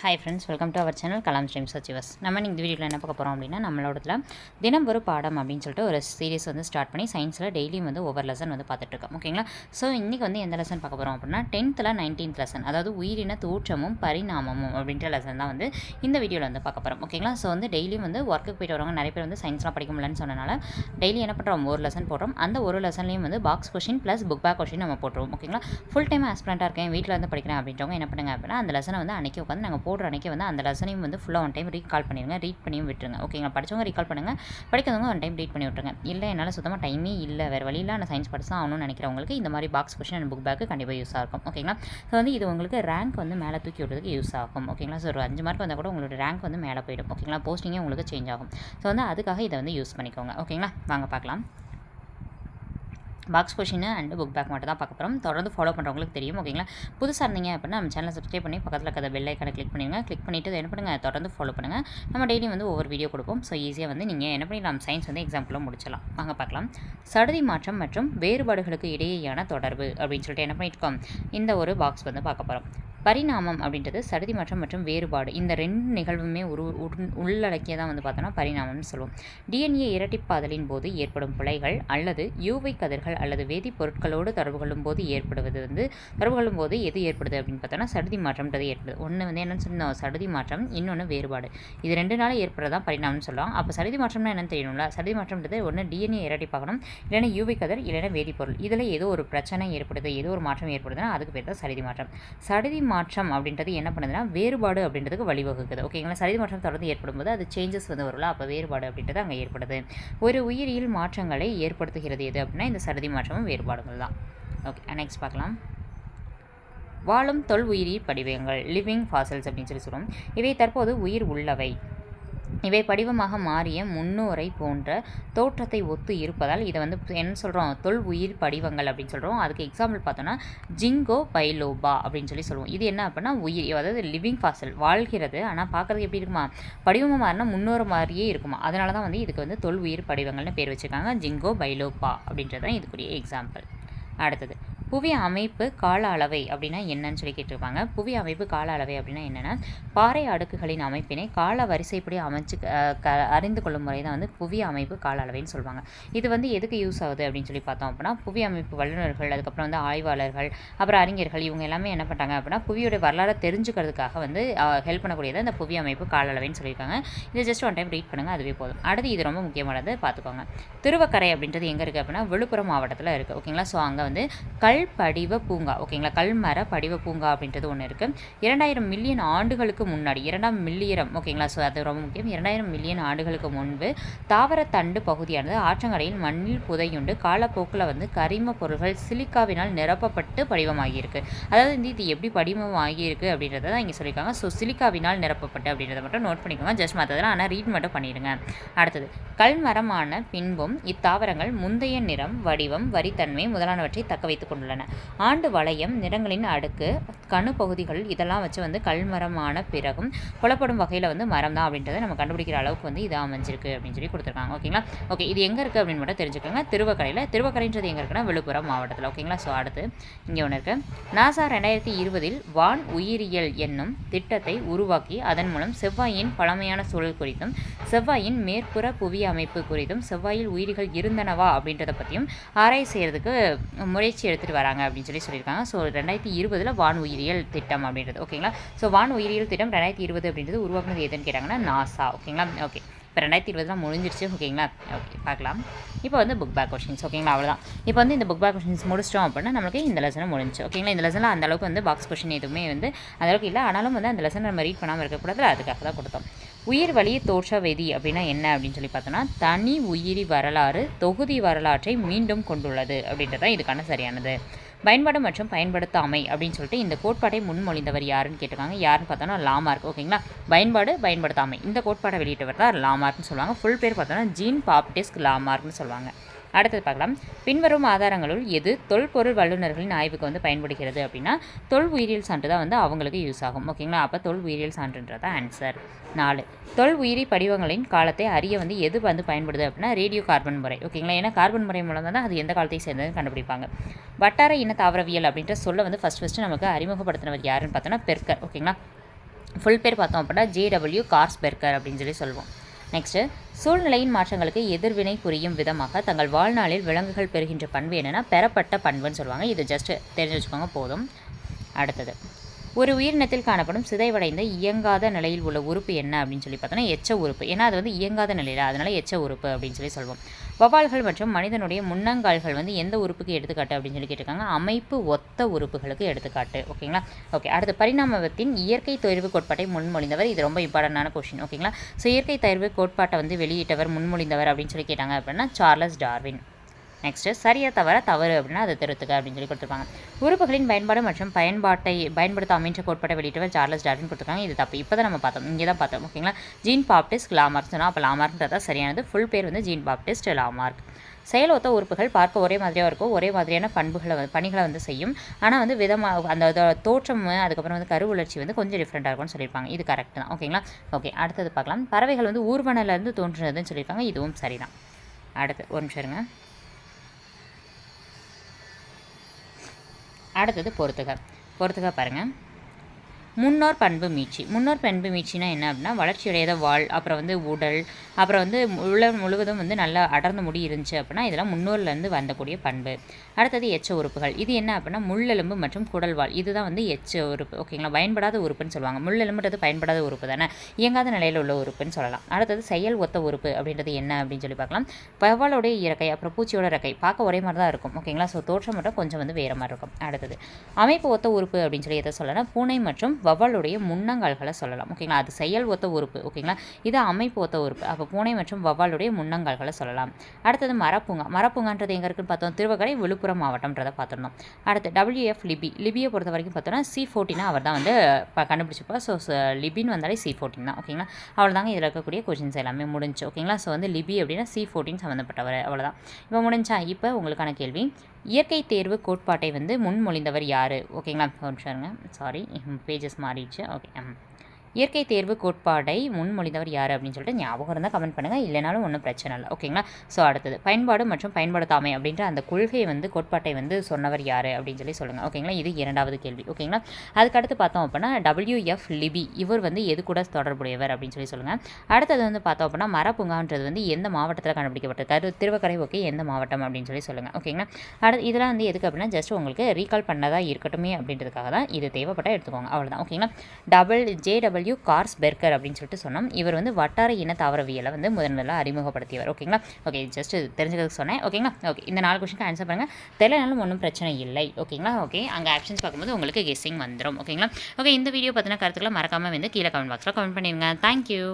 Hi friends welcome to our channel Kalam streams அச்சிவஸ் நம்ம இன்னைக்கு இந்த வீடியோவில் என்ன பார்க்க போகிறோம் அப்படின்னா நம்மளோடதுல தினம் ஒரு பாடம் அப்படின்னு சொல்லிட்டு ஒரு சீரிஸ் வந்து ஸ்டார்ட் பண்ணி சயின்ஸில் டெய்லியும் வந்து ஒவ்வொரு லெசன் வந்து பார்த்துட்ருக்கோம் ஓகேங்களா ஸோ இன்றைக்கி வந்து எந்த லெசன் பார்க்க போகிறோம் அப்படின்னா டென்த்தில் நைன்டீன்த் லெசன் அதாவது உயிரின தோற்றமும் பரிணாமமும் அப்படின்ற லெசன் தான் வந்து இந்த வீடியோவில் வந்து பார்க்க போகிறோம் ஓகேங்களா ஸோ வந்து டெய்லியும் வந்து ஒர்க்குக்கு போயிட்டு வரவங்க நிறைய பேர் வந்து சயின்ஸ்லாம் படிக்க முடியலன்னு சொன்னனால டெய்லி என்ன பண்ணுறோம் ஒரு லெசன் போடுறோம். அந்த ஒரு லெசன்லையும் வந்து box question plus book back question நம்ம போட்டுருவோம். ஓகேங்களா ஃபுல் டைம் ஆஸ்பிரண்ட்டாக இருக்கேன் வீட்டில் வந்து படிக்கிறேன் அப்படின்றவங்க என்ன பண்ணுங்க அப்படின்னா அந்த லெசனை வந்து அன்றைக்கி உட்காந்து நாங்கள் போடுற அன்றைக்கி வந்து அந்த லெசனையும் வந்து ஃபுல்லாக ஒன் டைம் ரீகால் பண்ணிடுங்க ரீட் பண்ணியும் விட்டுருங்க. ஓகேங்களா படிச்சவங்க ரீகால் பண்ணுங்கள் படிக்கிறவங்க ஒன் டைம் ரீட் பண்ணி விட்டுருங்க. இல்லை என்னால் சுத்தமாக டைமே இல்லை. வேறு வழியில் நான் சயின்ஸ் படிச்சு தான் ஆகணும்னு நினைக்கிறவங்களுக்கு இந்த மாதிரி box question and book back கண்டிப்பாக யூஸாக இருக்கும். ஓகேங்களா ஸோ வந்து இது உங்களுக்கு ரேங்க் வந்து மேலே தூக்கி விடுறதுக்கு யூஸ் ஆகும். ஓகேங்களா ஸோ ஒரு அஞ்சு மார்க் வந்தால் கூட உங்களோட ரேங்க் வந்து மேலே போயிடும். ஓகேங்களா போஸ்டிங்கே உங்களுக்கு சேஞ்ச் ஆகும். ஸோ வந்து அதுக்காக இதை வந்து யூஸ் பண்ணிக்கோங்க. ஓகேங்களா வாங்க பார்க்கலாம். Box question and book back மட்டும் தான் பார்க்க போகிறோம் தொடர்ந்து ஃபாலோ பண்ணுறவங்களுக்கு தெரியும் ஓகேங்களா? புதுசாக இருந்தீங்க அப்படின்னா நம்ம சேனலை சப்ஸ்கிரைப் பண்ணி பக்கத்தில் இருக்கிற பெல் ஐக்கனை கிளிக் பண்ணிடுங்க. கிளிக் பண்ணிவிட்டு என்ன பண்ணுங்கள் தொடர்ந்து ஃபாலோ பண்ணுங்கள் நம்ம டெய்லி வந்து ஒவ்வொரு வீடியோ கொடுப்போம். ஸோ ஈஸியாக வந்து நீங்கள் என்ன பண்ணிடலாம்? சயின்ஸ் வந்து எக்ஸாம்பிளாக முடிச்சலாம் வாங்க பார்க்கலாம். சடுதி மாற்றம் மற்றும் வேறுபாடுகளுக்கு இடையேயான தொடர்பு அப்படின்னு சொல்லிட்டு என்ன பண்ணியிருக்கோம் இந்த ஒரு பாக்ஸ் வந்து பார்க்க போகிறோம் பரிணாமம் அப்படின்றது சடுதி மாற்றம் மற்றும் வேறுபாடு. இந்த ரெண்டு நிகழ்வுமே உரு உள்ளடக்கிய உள்ளடக்கியதான் வந்து பார்த்தோன்னா பரிணாமம்னு சொல்லுவோம். டிஎன்ஏ இரட்டிப்பாதலின் போது ஏற்படும் பிழைகள் அல்லது யூவை கதிர்கள் அல்லது வேதிப்பொருட்களோடு தொடர்பு கொள்ளும் போது ஏற்படுவது வந்து தொடர்பு கொள்ளும் போது எது ஏற்படுது அப்படின்னு பார்த்தோன்னா சடுதி மாற்றம்ன்றது ஏற்படுது. ஒன்று வந்து என்னன்னு சொன்னோம் சடுதி மாற்றம் இன்னொன்று வேறுபாடு. இது ரெண்டு நாள் ஏற்படுறதா பரிணாமம்னு சொல்லலாம். அப்போ சடுதி மாற்றம்னா என்னன்னு தெரியணும்ல சடுதி மாற்றம்ன்றது ஒன்று டிஎன்ஏ இரட்டிப்பாகணும் இல்லைன்னா யூவை கதிர் இல்லைன்னா வேதிப்பொருள் இதில் ஏதோ ஒரு பிரச்சனை ஏற்படுது ஏதோ ஒரு மாற்றம் ஏற்படுதுன்னா அதுக்கு பேர் தான் சடுதி மாற்றம். சடுதி மாற்றம் அப்படின்றது என்ன பண்ணுதுன்னா வேறுபாடு அப்படின்றதுக்கு வழிவகுக்குது. ஓகேங்களா சடுதி மாற்றம் தொடர்ந்து ஏற்படும் போது அது சேஞ்சஸ் வந்து வரும்ல அப்போ வேறுபாடு அப்படின்றது அங்கே ஏற்படுது. ஒரு உயிரியல் மாற்றங்களை ஏற்படுத்துகிறது எது அப்படின்னா இந்த சரதி மாற்றமும் வேறுபாடுகள் தான். ஓகே நெக்ஸ்ட் பார்க்கலாம். வாழும் தொல் உயிரி படிவங்கள் லிவிங் ஃபாசல்ஸ் அப்படின்னு சொல்லி சொல்லுவோம். இவை தற்போது உயிர் உள்ளவை. இவை படிவமாக மாறிய முன்னோரை போன்ற தோற்றத்தை ஒத்து இருப்பதால் இதை வந்து என்ன சொல்கிறோம் தொல் உயிர் படிவங்கள் அப்படின்னு சொல்கிறோம் அதுக்கு எக்ஸாம்பிள் பார்த்தோன்னா ஜிங்கோ பைலோபா அப்படின்னு சொல்லி சொல்லுவோம். இது என்ன அப்படின்னா உயிர் அதாவது லிவிங் ஃபாசல் வாழ்கிறது. ஆனால் பார்க்குறதுக்கு எப்படி இருக்குமா? படிவமாக மாறினா முன்னோர் மாதிரியே இருக்குமா? அதனால தான் வந்து இதுக்கு வந்து தொல் உயிர் படிவங்கள்னு பேர் வச்சுருக்காங்க. ஜிங்கோ பைலோபா அப்படின்றது தான் இதுக்குரிய எக்ஸாம்பிள் அடுத்தது புவி அமைப்பு கால அளவை அப்படின்னா என்னன்னு சொல்லி கேட்டிருப்பாங்க. புவி அமைப்பு கால அளவை அப்படின்னா என்னென்னா பாறை அடுக்குகளின் அமைப்பினை கால வரிசைப்படி அமைச்சு க அறிந்து கொள்ளும் முறை தான் வந்து புவி அமைப்பு கால அளவைன்னு சொல்லுவாங்க. இது வந்து எதுக்கு யூஸ் ஆகுது அப்படின்னு சொல்லி பார்த்தோம் அப்படின்னா புவி அமைப்பு வல்லுநர்கள் அதுக்கப்புறம் வந்து ஆய்வாளர்கள் அப்புறம் அறிஞர்கள் இவங்க எல்லாமே என்ன பண்ணுறாங்க அப்படின்னா புவியோட வரலாறை தெரிஞ்சுக்கிறதுக்காக வந்து ஹெல்ப் பண்ணக்கூடியது இந்த புவி அமைப்பு கால அளவைன்னு சொல்லியிருக்காங்க. இது ஜஸ்ட் ஒன் டைம் ரீட் பண்ணுங்கள் அதுவே போதும். அடுத்து இது ரொம்ப முக்கியமானது பார்த்துக்கோங்க. திருவக்கரை அப்படின்றது எங்கே இருக்குது அப்படின்னா விழுப்புரம் மாவட்டத்தில் இருக்குது ஓகேங்களா? ஸோ அங்கே வந்து கல் படிவ பூங்கா ஓகேங்களா? கல்மர படிவ பூங்கா அப்படின்றது ஒன்று இருக்குது இரண்டாயிரம் மில்லியன் ஆண்டுகளுக்கு முன்னாடி இரண்டாம் மில்லியரம் ஓகேங்களா? ஸோ அது ரொம்ப முக்கியம். இரண்டாயிரம் மில்லியன் ஆண்டுகளுக்கு முன்பு தாவரத்தண்டு பகுதியானது ஆற்றங்கரையில் மண்ணில் புதையுண்டு. காலப்போக்கில் வந்து கரிம பொருள்கள் சிலிக்காவினால் நிரப்பப்பட்டு படிவமாகியிருக்கு. அதாவது வந்து இது எப்படி படிவமாகியிருக்கு அப்படின்றத தான் இங்கே சொல்லியிருக்காங்க. ஸோ சிலிக்காவினால் நிரப்பப்பட்டு அப்படின்றத மட்டும் நோட் பண்ணிக்கோங்க. ஜஸ்ட் மற்றதெல்லாம் ஆனால் ரீட் மட்டும் பண்ணிடுங்க. அடுத்தது கல்மரமான பின்பும் இத்தாவரங்கள் முந்தைய நிறம் வடிவம் வரித்தன்மை முதலானவற்றை தக்க வைத்துக் கொண்டுள்ளன. ஆண்டு வளையம் நிறங்களின் அடுக்கு கணு பகுதிகள் இதெல்லாம் வச்சு வந்து கல்மரமான பிறகும் புலப்படும் வகையில் வந்து மரம் தான் அப்படின்றத நம்ம கண்டுபிடிக்கிற அளவுக்கு வந்து இது அமைஞ்சிருக்கு அப்படின்னு சொல்லி கொடுத்துருக்காங்க. ஓகேங்களா? ஓகே இது எங்கே இருக்குது அப்படின்னு மட்டும் தெரிஞ்சுக்கோங்க. திருவக்கரையில் திருவக்கரைன்றது எங்கே இருக்குன்னா விழுப்புரம் மாவட்டத்தில். ஓகேங்களா? ஸோ அடுத்து இங்கே ஒன்று இருக்குது நாசா ரெண்டாயிரத்தி இருபதில் வான் உயிரியல் என்னும் திட்டத்தை உருவாக்கி அதன் மூலம் செவ்வாயின் பழமையான சூழல் குறித்தும் செவ்வாயின் மேற்புற புவி அமைப்பு குறித்தும் செவ்வாயில் உயிரிகள் இருந்தனவா அப்படின்றத பற்றியும் ஆராய்ச்சி செய்கிறதுக்கு முயற்சி எடுத்துகிட்டு வராங்க அப்படின்னு சொல்லி சொல்லியிருக்காங்க. ஸோ ரெண்டாயிரத்தி இருபதில் வான் உயிரியல் திட்டம் அப்படின்றது ஓகேங்களா ஸோ வான் உயிரியல் திட்டம் ரெண்டாயிரத்தி இருபது அப்படின்றது உருவாக்குனது எதுன்னு கேட்டாங்கன்னா நாசா ஓகேங்களா ஓகே இப்போ ரெண்டாயிரத்தி இருபதுலாம் முடிஞ்சிருச்சு ஓகேங்களா ஓகே பார்க்கலாம். இப்போ வந்து புக் பேக் கொஷின்ஸ் ஓகேங்களா அவ்வளோதான் இப்போ வந்து இந்த புக் பேக் கொஷின்ஸ் முடிச்சிட்டோம் அப்படின்னா நமக்கு இந்த லெசனும் முடிஞ்சு ஓகேங்களா இந்த லெசனில் அந்த அளவுக்கு வந்து பாக்ஸ் கொஷின் எதுவுமே வந்து அந்த அளவுக்கு இல்லை. ஆனாலும் வந்து அந்த லெசன் நம்ம ரீட் பண்ணாமல் இருக்கக்கூடாது அதுக்காக தான் கொடுத்தோம். உயிர் வழி தோற்ற வெதி அப்படின்னா என்ன அப்படின்னு சொல்லி பார்த்தோன்னா தனி உயிரி வரலாறு தொகுதி வரலாற்றை மீண்டும் கொண்டுள்ளது அப்படின்றது தான் இதுக்கான சரியானது. பயன்பாடு மற்றும் பயன்படுத்தாமை அப்படின்னு சொல்லிட்டு இந்த கோட்பாட்டை முன்மொழிந்தவர் யாருன்னு கேட்டிருக்காங்க. யாருன்னு பார்த்தோன்னா லாமார்க். ஓகேங்களா பயன்பாடு பயன்படுத்தாமை. இந்த கோட்பாட்டை வெளியிட்டவர் தான் லாமார்க்னு சொல்லுவாங்க. ஃபுல் பேர் பார்த்தோன்னா ஜீன் பாப்டிஸ்க் லாமார்க்னு சொல்லுவாங்க. அடுத்தது பார்க்கலாம். பின்வரும் ஆதாரங்களுள் எது தொல்பொருள் வல்லுநர்களின் ஆய்வுக்கு வந்து பயன்படுகிறது அப்படின்னா தொல் உயிரியல் சான்று தான் வந்து அவங்களுக்கு யூஸ் ஆகும். ஓகேங்களா அப்போ தொல் உயிரியல் சான்றுன்றது ஆன்சர் நாலு தொல் உயிரி படிவங்களின் காலத்தை அறிய வந்து எது வந்து பயன்படுது அப்படின்னா ரேடியோ கார்பன் முறை. ஓகேங்களா ஏன்னா கார்பன் முறை மூலம் தான் அது எந்த காலத்தை சேர்ந்ததுன்னு கண்டுபிடிப்பாங்க. வட்டார இன தாவரவியல் அப்படின்ற சொல்ல வந்து ஃபஸ்ட் ஃபஸ்ட்டு நமக்கு அறிமுகப்படுத்தினவர் யாருன்னு பார்த்தோன்னா பெர்கர் ஓகேங்களா ஃபுல் பேர் பார்த்தோம் அப்படின்னா ஜேடபிள்யூ கார்ஸ்பெர்கர் அப்படின்னு சொல்லி சொல்லுவோம். நெக்ஸ்ட்டு சூழ்நிலையின் மாற்றங்களுக்கு எதிர்வினை புரியும் விதமாக தங்கள் வாழ்நாளில் விலங்குகள் பெறுகின்ற பண்பு என்னென்னா பெறப்பட்ட பண்புன்னு சொல்லுவாங்க. இது ஜஸ்ட்டு தெரிஞ்சு வச்சுக்கோங்க போதும். அடுத்தது. ஒரு உயிரினத்தில் காணப்படும் சிதைவடைந்த இயங்காத நிலையில் உள்ள உறுப்பு என்ன அப்படின்னு சொல்லி பார்த்தோன்னா எச்ச உறுப்பு. ஏன்னா அது வந்து இயங்காத நிலையில் அதனால் எச்ச உறுப்பு அப்படின்னு சொல்லி சொல்லுவோம் வவால்கள் மற்றும் மனிதனுடைய முன்னங்கால்கள் வந்து எந்த உறுப்புக்கு எடுத்துக்காட்டு அப்படின்னு சொல்லி கேட்டிருக்காங்க? அமைப்பு ஒத்த உறுப்புகளுக்கு எடுத்துக்காட்டு. ஓகேங்களா? ஓகே அடுத்து பரிணாமத்தின் இயற்கை தேர்வு கோட்பாட்டை முன்மொழிந்தவர். இது ரொம்ப இம்பார்ட்டண்டான கொஷின் ஓகேங்களா? ஸோ இயற்கை தேர்வு கோட்பாட்டை வந்து வெளியிட்டவர் முன்மொழிந்தவர் அப்படின்னு சொல்லி கேட்டாங்க அப்படின்னா சார்லஸ் டார்வின். நெக்ஸ்ட்டு சரியாக தவிர தவறு அப்படின்னா அதை திருத்துக்க அப்படின்னு சொல்லி கொடுத்துருப்பாங்க. உறுப்புகளின் பயன்பாடு மற்றும் பயன்பாட்டை பயன்படுத்த அமைன்ற கோட்பாட்டை வெளியிட்டவர் சார்லஸ் டார்வின் கொடுத்துருக்காங்க. இது தப்பு. இப்போ தான் நம்ம பார்த்தோம். இங்கே தான் பார்த்தோம். ஓகேங்களா ஜீன் பாப்டிஸ்ட் லாமார்க். சொன்னால் அப்போ லாமார்க்ன்றது தான் சரியானது. ஃபுல் பேர் வந்து ஜீன் பாப்டிஸ்ட் லாமார்க். செயலொத்த உறுப்புகள் பார்க்க ஒரே மாதிரியாக இருக்கும். ஒரே மாதிரியான பண்புகளை வந்து பணிகளை வந்து செய்யும். ஆனால் வந்து விதமாக அந்த தோற்றம் அதுக்கப்புறம் வந்து கரு வளர்ச்சி வந்து கொஞ்சம் டிஃப்ரெண்ட்டாக இருக்கும்னு சொல்லியிருப்பாங்க. இது கரெக்ட் தான். ஓகேங்களா ஓகே அடுத்தது பார்க்கலாம். பறவைகள் வந்து ஊர்வனலேருந்து தோன்றுனதுன்னு சொல்லியிருக்காங்க. இதுவும் சரிதான். அடுத்து ஒரு நிமிஷம் இருங்க. அடுத்தது பொறுத்துக. பொறுத்துக பாருங்கள் முன்னோர் பண்பு மீட்சி. முன்னோர் பண்பு மீட்சினா என்ன அப்படின்னா வளர்ச்சியுடையத வாழ் அப்புறம் வந்து உடல் அப்புறம் வந்து உள்ள முழுவதும் வந்து நல்லா அடர்ந்த முடி இருந்துச்சு அப்படின்னா இதெல்லாம் முன்னோர்லேருந்து வந்தக்கூடிய பண்பு. அடுத்தது எச்ச உறுப்புகள். இது என்ன அப்படின்னா முள்ளெலும்பு மற்றும் குடல்வாள் இதுதான் வந்து எச்ச உறுப்பு. ஓகேங்களா பயன்படாத உறுப்புன்னு சொல்லுவாங்க. முள்ளெலும்புன்றது பயன்படாத உறுப்பு தானே? இயங்காத நிலையில் உள்ள உறுப்புன்னு சொல்லலாம். அடுத்தது செயல் ஒத்த உறுப்பு அப்படின்றது என்ன அப்படின்னு சொல்லி பார்க்கலாம். பவாலோடைய இறக்கை அப்புறம் பூச்சியோட இறக்கை பார்க்க ஒரே மாதிரி தான் இருக்கும். ஓகேங்களா ஸோ தோற்றம் மட்டும் கொஞ்சம் வந்து வேறு மாதிரி இருக்கும். அடுத்தது அமைப்பு ஒத்த உறுப்பு அப்படின்னு சொல்லி எதை சொல்லலாம்? பூனை மற்றும் வவ்வாலுடைய முன்னங்கால்களை சொல்லலாம். ஓகேங்களா? அது செயல் ஒத்த உறுப்பு. ஓகேங்களா? இது அமைப்பு ஒத்த உறுப்பு. அப்போ பூனை மற்றும் வவ்வாலுடைய முன்னங்கால்களை சொல்லலாம். அடுத்தது மரப்பூங்கா மரப்பூங்கான்றது எங்கே இருக்குன்னு பார்த்தோம்? திருவக்கரை விழுப்புரம் மாவட்டம்ன்றதை பார்த்துருந்தோம். அடுத்து டபிள்யூஎஃப் லிபி லிபியை பொறுத்த வரைக்கும் பார்த்தோன்னா சி ஃபோர்ட்டினா அவர் தான் வந்து ப கண்டுபிடிச்சிப்பா ஸோ லிபின்னு வந்தாலே சி ஃபோர்ட்டின் தான். ஓகேங்களா? அவ்வளோதாங்க இதில் இருக்கக்கூடிய கொஷின்ஸ் எல்லாமே முடிஞ்சு. ஓகேங்களா? ஸோ வந்து லிபி அப்படின்னா சி ஃபோர்ட்டின் சம்மந்தப்பட்டவர் அவ்வளோதான் இப்போ முடிஞ்சா இப்போ உங்களுக்கான கேள்வி. இயற்கை தேர்வு கோட்பாட்டை வந்து முன்மொழிந்தவர் யார்? ஓகேங்களா ஒரு சாரி பேஜஸ் மாறிடுச்சு. ஓகே ம் um, இயற்கை தேர்வு கோட்பாடை முன்மொழிந்தவர் யார் அப்படின்னு சொல்லிட்டு ஞாபகம் இருந்தால் கமெண்ட் பண்ணுங்கள் இல்லைனாலும் ஒன்றும் பிரச்சனை இல்லை. ஓகேங்களா ஸோ அடுத்தது. பயன்பாடு மற்றும் பயன்படுத்தாமை அப்படின்ற அந்த கொள்கையை வந்து கோட்பாட்டை வந்து சொன்னவர் யார் அப்படின்னு சொல்லி சொல்லுங்கள் ஓகேங்களா இது இரண்டாவது கேள்வி. ஓகேங்களா அதுக்கடுத்து பார்த்தோம் அப்படின்னா டபிள்யூஎஃப் லிபி இவர் வந்து எது கூட தொடர்புடையவர் அப்படின்னு சொல்லி சொல்லுங்கள் அடுத்தது வந்து பார்த்தோம் அப்படின்னா மரப்புங்கான்றது வந்து எந்த மாவட்டத்தில் கண்டுபிடிக்கப்பட்டது? தரு திருவக்கரை ஓகே எந்த மாவட்டம் அப்படின்னு சொல்லி சொல்லுங்கள் ஓகேங்களா அடுத்து இதெல்லாம் வந்து எதுக்கு அப்படின்னா ஜஸ்ட் உங்களுக்கு ரீகால் பண்ணதாக இருக்கட்டுமே அப்படின்றதுக்காக தான் இது தேவைப்பட்டால் எடுத்துக்கோங்க. அவ்வளோதான் ஓகேங்களா double J double W cars Berger அப்படின்னு சொல்லிட்டு சொன்னோம். இவர் வந்து வட்டார இன தாவரவியலை வந்து முதன் முதல்ல அறிமுகப்படுத்தியவர் ஓகேங்களா ஓகே ஜஸ்ட் தெரிஞ்சுக்கிறதுக்கு சொன்னேன். ஓகேங்களா ஓகே இந்த நாலு கொஸ்டினுக்கு ஆன்சர் பண்ணுங்கள் தெரியலனாலும் ஒன்றும் பிரச்சனை இல்லை. ஓகேங்களா ஓகே அங்கே ஆப்ஷன்ஸ் பார்க்கும்போது உங்களுக்கு கெஸ்ஸிங் வந்துடும் ஓகேங்களா ஓகே இந்த வீடியோ பற்றின கருத்துக்களை மறக்காமல் வந்து கீழே கமெண்ட் பாக்ஸில் கமெண்ட் பண்ணிடுங்க. தேங்க்யூ